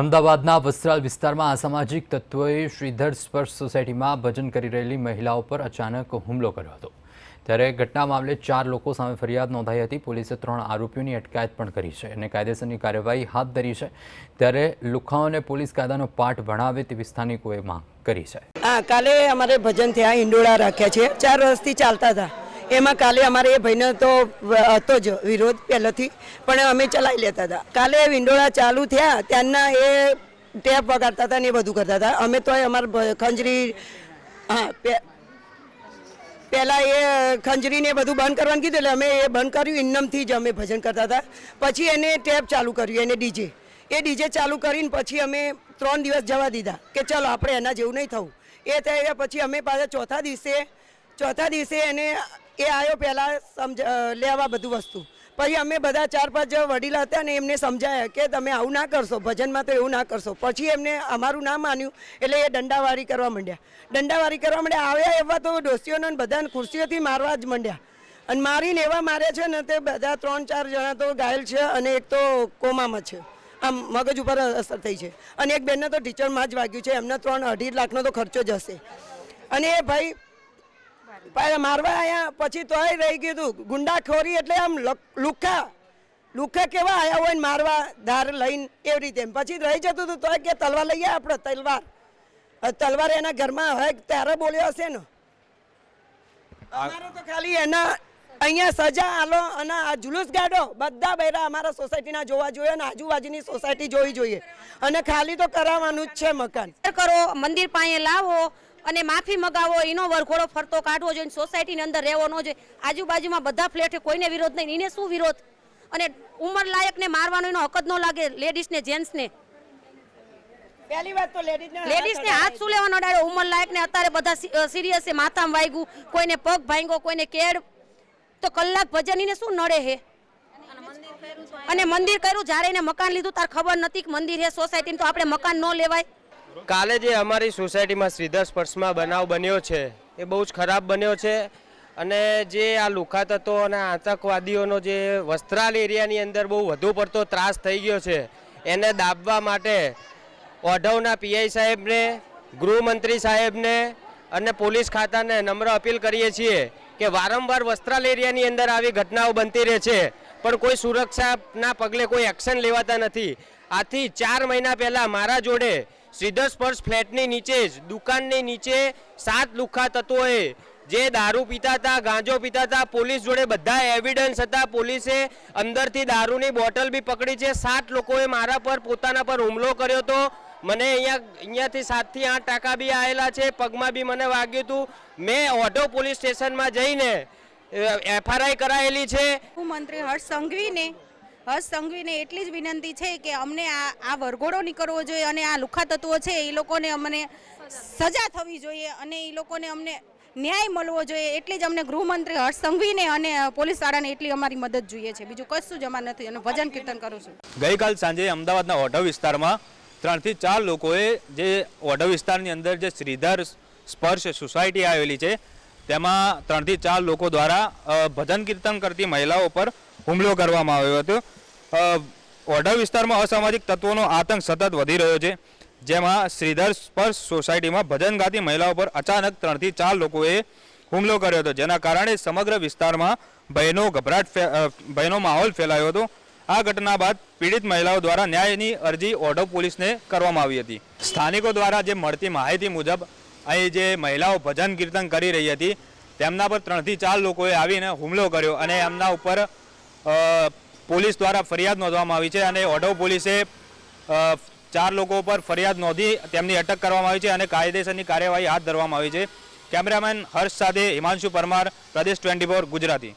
અમદાવાદના વસ્ત્રાલ વિસ્તારમાં અસામાજિક તત્વોએ શ્રીધર સ્પર્શ સોસાયટીમાં ભજન કરી રહેલી મહિલાઓ પર અચાનક હુમલો કર્યો હતો. ત્યારે ઘટના મામલે ચાર લોકો સામે ફરિયાદ નોંધાઈ હતી. પોલીસે ત્રણ આરોપીઓની અટકાયત પણ કરી છે અને કાયદેસરની કાર્યવાહી હાથ ધરી છે. ત્યારે લુખાઓને પોલીસ કાયદાનો પાઠ ભણાવે તેવી સ્થાનિકોએ માંગ કરી છે. હા, કાલે અમારે ભજન થયા હિંડોળા રાખ્યા છે. ચાર વર્ષથી ચાલતા હતા. એમાં કાલે અમારે એ ભાઈને તો હતો જ વિરોધ પહેલેથી, પણ અમે ચલાવી લેતા હતા. કાલે વિંડોળા ચાલુ થયા, ત્યાંના એ ટેપ વગાડતા હતા ને એ બધું કરતા હતા. અમે તોય અમારે ખંજરી, હા પહેલા એ ખંજરીને બધું બંધ કરવાનું કીધું એટલે અમે એ બંધ કર્યું, ઇન્નમથી જ અમે ભજન કરતા હતા. પછી એને ટેપ ચાલુ કર્યું, એને ડીજે. એ ડીજે ચાલુ કરીને પછી અમે ત્રણ દિવસ જવા દીધા કે ચલો આપણે એના જેવું નહીં થવું. એ થયા પછી અમે પાછા ચોથા દિવસે ચોથા દિવસે એને એ આવ્યો પહેલાં સમજ લેવા બધું વસ્તુ. પછી અમે બધા ચાર પાંચ વડીલ હતા ને એમને સમજાયા કે તમે આવું ના કરશો, ભજનમાં તો એવું ના કરશો. પછી એમને અમારું ના માન્યું એટલે એ દંડાવારી કરવા માંડ્યા. દંડાવારી કરવા માંડ્યા, આવ્યા એવા તો ડોસીઓને બધાને ખુરશીઓથી મારવા જ માંડ્યા. અને મારીને એવા મારે છે ને તે બધા ત્રણ ચાર જણા તો ઘાયલ છે અને એક તો કોમામાં છે. આમ મગજ ઉપર અસર થઈ છે. અને એક બેનને તો ટીચરમાં જ વાગ્યું છે. એમને ત્રણ અઢી લાખનો તો ખર્ચો જ હશે. અને એ ભાઈ પાછા મારવા આયા, પછી તોય રહી ગયું ગુંડાખોરી એટલે આમ લુખા. લુખ્ખા કેવા આયા હોય મારવા, ધાર લઈને એવી રીતે. પછી રહી જતું હતું તોય કે તલવાર લઈએ આપણે, તલવાર. તલવાર એના ઘરમાં હોય ત્યારે બોલ્યો હશે ને? અમારે તો ખાલી એના, અહીંયા સજા આલો અને આ જુલુસ ગાડો. બધા બૈરા અમારા સોસાયટીના જોવા જોઈએ અને આજુબાજુની સોસાયટી જોવી જોઈએ. અને ખાલી તો કરાવવાનું જ છે મકાન. કરો, મંદિર પાસે લાવો અને માફી મગાવો એનો વરઘોડો ફરતો કાઢવો જોઈએ સોસાયટીની અંદર રહેવો ન જોઈએ. આજુબાજુમાં બધા ફ્લેટ કોઈને વિરોધ નહીં એને શું વિરોધ? અને ઉંમર લાયકને મારવાનો એનો હક જ ન લાગે લેડીઝને જેન્ટ્સને. પહેલી વાત તો લેડીઝને હાથ શું લેવાનો ડાયો ઉંમર લાયકને અત્યારે બધા સિરિયસ છે માથામાં વાગ્યું કોઈને પગ ભાંગ્યો કોઈને કેડ. તો કલાક ભજન એને શું નડે હે? અને મંદિર કર્યું જ્યારે એને મકાન લીધું તાર ખબર નથી કે મંદિર હે સોસાયટી તો આપણે મકાન ન લેવાય. કાલે જે અમારી સોસાયટીમાં શ્રીધર સ્પર્શમાં બનાવ બન્યો છે, એ બહુ જ ખરાબ બન્યો છે. અને જે આ લુખા તત્વો અને આતંકવાદીઓનો જે વસ્ત્રાલ એરિયાની અંદર બહુ વધુ પડતો ત્રાસ થઈ ગયો છે, એને દાબવા માટે ઓઢવના પીઆઈ સાહેબને, ગૃહમંત્રી સાહેબને અને પોલીસ ખાતાને નમ્ર અપીલ કરીએ છીએ કે વારંવાર વસ્ત્રાલ એરિયાની અંદર આવી ઘટનાઓ બનતી રહે છે, પણ કોઈ સુરક્ષાના પગલે કોઈ એક્શન લેવાતા નથી. આથી ચાર મહિના પહેલાં મારા જોડે શ્રીધર સ્પર્શ ફ્લેટની નીચે જ, દુકાનની નીચે સાત લુખ્ખા તત્વોએ જે દારૂ પીતા હતા ગાંજો પીતા હતા પોલીસ જોડે બધા એવિડન્સ હતા. પોલીસે અંદરથી દારૂની બોટલ બી પકડી છે. સાત લોકોએ મારા પર, પોતાના પર હુમલો કર્યો હતો મને અહીંયા, અહીંયાથી સાતથી આઠ ટાંકા બી આવેલા છે. પગમાં બી મને વાગ્યું હતું. મેં ઓઢો પોલીસ સ્ટેશનમાં જઈને એફઆરઆઈ કરાયેલી છે. મંત્રી હર્ષ સંઘવીને હર્ષ સંઘવીને એટલી જ વિનંતી છે કે અમને આ આ વરઘોડો નીકળવો જોઈએ અને આ લુખા તત્વો છે, એ લોકોને અમને સજા થવી જોઈએ અને એ લોકોને અમને ન્યાય મળવો જોઈએ. એટલી જ અમને ગૃહમંત્રી હર્ષ સંઘવીને અને પોલીસ વાળાને એટલી અમારી મદદ જોઈએ છે. બીજું કશું જ નથી અને ભજન કીર્તન કરું છું. ગઈકાલ સાંજે અમદાવાદના ઓઢવ વિસ્તારમાં ત્રણથી ચાર લોકોએ જે ઓઢવ વિસ્તારની અંદર જે શ્રીધર સ્પર્શ સોસાયટી આવેલી છે, તેમાં ત્રણથી ચાર લોકો દ્વારા ભજન કીર્તન કરતી મહિલાઓ પર હુમલો કરવામાં આવ્યો હતો. અ, ઓઢવ વિસ્તારમાં અસામાજિક તત્વોનો આતંક સતત વધી રહ્યો છે. જેમાં શ્રીધર સ્પર્શ સોસાયટીમાં ભજન ગાતી મહિલાઓ પર અચાનક ત્રણથી ચાર લોકોએ હુમલો કર્યો હતો. જેના કારણે સમગ્ર વિસ્તારમાં ભયનો ગભરાટ ભયનો માહોલ ફેલાયો હતો. આ ઘટના બાદ પીડિત મહિલાઓ દ્વારા ન્યાયની અરજી ઓઢવ પોલીસને કરવામાં આવી હતી. સ્થાનિકો દ્વારા જે મળતી માહિતી મુજબ અહીં જે મહિલાઓ ભજન કીર્તન કરી રહી હતી તેમના પર ત્રણથી ચાર લોકોએ આવીને હુમલો કર્યો અને એમના ઉપર પોલીસ દ્વારા ફરિયાદ નોંધવામાં આવી છે અને ઓઢવ પોલીસે ચાર લોકો પર ફરિયાદ નોંધી તેમની અટક કરવામાં આવી છે અને કાયદેસરની કાર્યવાહી હાથ ધરવામાં આવી છે. કેમેરામેન હર્ષ સાથે હિમાંશુ પરમાર, પ્રદેશ ટ્વેન્ટી ગુજરાતી.